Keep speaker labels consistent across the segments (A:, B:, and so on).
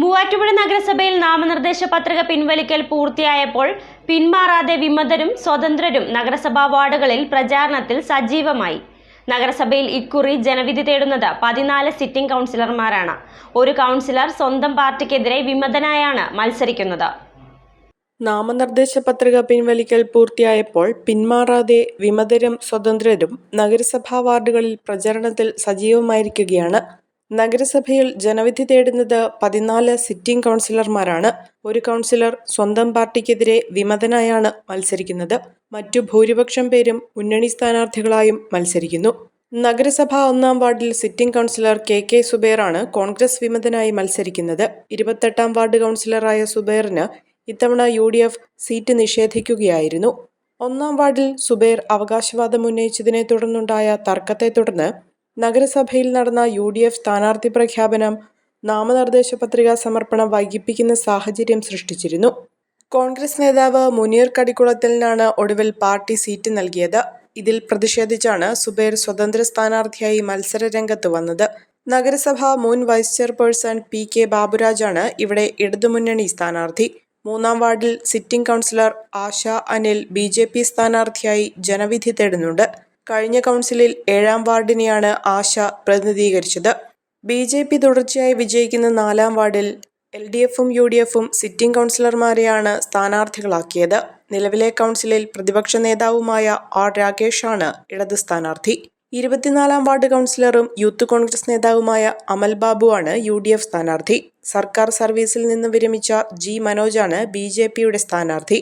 A: മൂവാറ്റുപുഴ നഗരസഭയിൽ നാമനിർദ്ദേശ പത്രിക പിൻവലിക്കൽ പൂർത്തിയായപ്പോൾ പിന്മാറാതെ വിമതരും സ്വതന്ത്രരും നഗരസഭാ വാർഡുകളിൽ പ്രചാരണത്തിൽ സജീവമായി. നഗരസഭയിൽ ഇക്കുറി ജനവിധി തേടുന്നത് പതിനാല് സിറ്റിംഗ് കൗൺസിലർമാരാണ്. ഒരു കൗൺസിലർ സ്വന്തം പാർട്ടിക്കെതിരെ വിമതനായാണ് മത്സരിക്കുന്നത്.
B: നാമനിർദ്ദേശ പത്രിക പിൻവലിക്കൽ പൂർത്തിയായപ്പോൾ പിന്മാറാതെ വിമതരും സ്വതന്ത്രരും നഗരസഭാ വാർഡുകളിൽ പ്രചരണത്തിൽ സജീവമായിരിക്കുകയാണ് നഗരസഭയിൽ ജനവിധി തേടുന്നത് പതിനാല് സിറ്റിംഗ് കൗൺസിലർമാരാണ്. ഒരു കൗൺസിലർ സ്വന്തം പാർട്ടിക്കെതിരെ വിമതനായാണ് മത്സരിക്കുന്നത്. മറ്റു ഭൂരിപക്ഷം പേരും മുന്നണി സ്ഥാനാർത്ഥികളായും മത്സരിക്കുന്നു. നഗരസഭ ഒന്നാം വാർഡിൽ സിറ്റിംഗ് കൗൺസിലർ കെ കെ സുബൈറാണ് കോൺഗ്രസ് വിമതനായി മത്സരിക്കുന്നത്. ഇരുപത്തെട്ടാം വാർഡ് കൗൺസിലറായ സുബൈറിന് ഇത്തവണ യു ഡി എഫ് സീറ്റ് നിഷേധിക്കുകയായിരുന്നു. ഒന്നാം വാർഡിൽ സുബൈർ അവകാശവാദം ഉന്നയിച്ചതിനെ തുടർന്നുണ്ടായ തർക്കത്തെ തുടർന്ന് നഗരസഭയിൽ നടന്ന യു ഡി എഫ് സ്ഥാനാർത്ഥി പ്രഖ്യാപനം നാമനിർദ്ദേശ പത്രികാ സമർപ്പണം വൈകിപ്പിക്കുന്ന സാഹചര്യം സൃഷ്ടിച്ചിരുന്നു. കോൺഗ്രസ് നേതാവ് മുനീർ കടിക്കുളത്തിനാണ് ഒടുവിൽ പാർട്ടി സീറ്റ് നൽകിയത്. ഇതിൽ പ്രതിഷേധിച്ചാണ് സുബൈർ സ്വതന്ത്ര സ്ഥാനാർത്ഥിയായി മത്സര രംഗത്ത് വന്നത്. നഗരസഭ മുൻ വൈസ് ചെയർപേഴ്സൺ പി കെ ബാബുരാജാണ് ഇവിടെ ഇടതുമുന്നണി സ്ഥാനാർത്ഥി. മൂന്നാം വാർഡിൽ sitting councillor Asha Anil B സ്ഥാനാർത്ഥിയായി ജനവിധി തേടുന്നുണ്ട്. കഴിഞ്ഞ കൗൺസിലിൽ ഏഴാം വാർഡിനെയാണ് ആശ പ്രതിനിധീകരിച്ചത്. ബി ജെ പി തുടർച്ചയായി വിജയിക്കുന്ന നാലാം വാർഡിൽ എൽ ഡി എഫും യു ഡി എഫും സിറ്റിംഗ് കൗൺസിലർമാരെയാണ് സ്ഥാനാർത്ഥികളാക്കിയത്. നിലവിലെ കൗൺസിലിൽ പ്രതിപക്ഷ നേതാവുമായ ആർ രാകേഷാണ് ഇടത് സ്ഥാനാർത്ഥി. ഇരുപത്തിനാലാം വാർഡ് കൗൺസിലറും യൂത്ത് കോൺഗ്രസ് നേതാവുമായ അമൽ ബാബുവാണ് യു ഡി എഫ് സ്ഥാനാർത്ഥി. സർക്കാർ സർവീസിൽ നിന്ന് വിരമിച്ച ജി മനോജാണ് ബി ജെ പിയുടെ സ്ഥാനാർത്ഥി.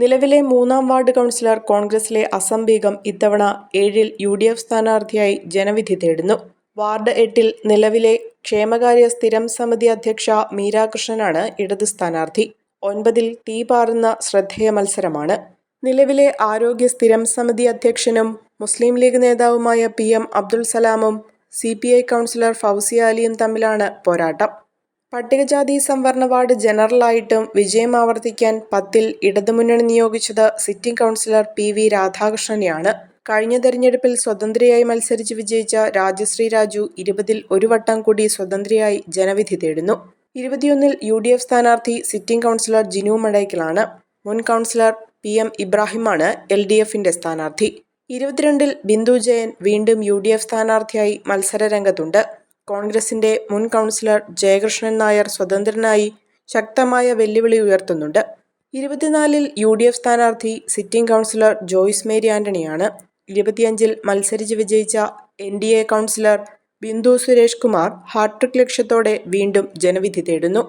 B: നിലവിലെ മൂന്നാം വാർഡ് കൗൺസിലർ കോൺഗ്രസിലെ അസം ബീഗം ഇത്തവണ ഏഴിൽ യു ഡി എഫ് സ്ഥാനാർത്ഥിയായി ജനവിധി തേടുന്നു. വാർഡ് എട്ടിൽ നിലവിലെ ക്ഷേമകാര്യ സ്ഥിരം സമിതി അധ്യക്ഷ മീരാകൃഷ്ണനാണ് ഇടത് സ്ഥാനാർത്ഥി. ഒൻപതിൽ തീ പാറുന്ന ശ്രദ്ധേയ മത്സരമാണ്. നിലവിലെ ആരോഗ്യ സ്ഥിരം സമിതി അധ്യക്ഷനും മുസ്ലിം ലീഗ് നേതാവുമായ P M Abdul സലാമും C P I councillor Fousiya അലിയും തമ്മിലാണ് പോരാട്ടം. പട്ടികജാതി സംവരണ വാർഡ് ജനറലായിട്ടും വിജയം ആവർത്തിക്കാൻ പത്തിൽ ഇടതുമുന്നണി നിയോഗിച്ചത് സിറ്റിംഗ് കൗൺസിലർ പി വി രാധാകൃഷ്ണനെയാണ്. കഴിഞ്ഞ തെരഞ്ഞെടുപ്പിൽ സ്വതന്ത്രയായി മത്സരിച്ച് വിജയിച്ച രാജശ്രീ രാജു ഇരുപതിൽ ഒരു വട്ടം കൂടി സ്വതന്ത്രയായി ജനവിധി തേടുന്നു. ഇരുപത്തിയൊന്നിൽ യു ഡി എഫ് സ്ഥാനാർത്ഥി സിറ്റിംഗ് കൗൺസിലർ ജിനു മടയ്ക്കലാണ് മുൻ കൗൺസിലർ പി എം ഇബ്രാഹിമാണ് എൽ ഡി എഫിന്റെ സ്ഥാനാർത്ഥി. ഇരുപത്തിരണ്ടിൽ ബിന്ദു ജയൻ വീണ്ടും യു ഡി എഫ് സ്ഥാനാർത്ഥിയായി മത്സര രംഗത്തുണ്ട് കോൺഗ്രസിന്റെ മുൻ കൗൺസിലർ ജയകൃഷ്ണൻ നായർ സ്വതന്ത്രനായി ശക്തമായ വെല്ലുവിളി ഉയർത്തുന്നുണ്ട്. ഇരുപത്തിനാലിൽ യു ഡി എഫ് സ്ഥാനാർത്ഥി സിറ്റിംഗ് കൗൺസിലർ ജോയ്സ് മേരി ആന്റണിയാണ്. ഇരുപത്തിയഞ്ചിൽ മത്സരിച്ച് വിജയിച്ച N D A councillor Bindu Suresh Kumar hattrick ലക്ഷ്യത്തോടെ വീണ്ടും ജനവിധി തേടുന്നു.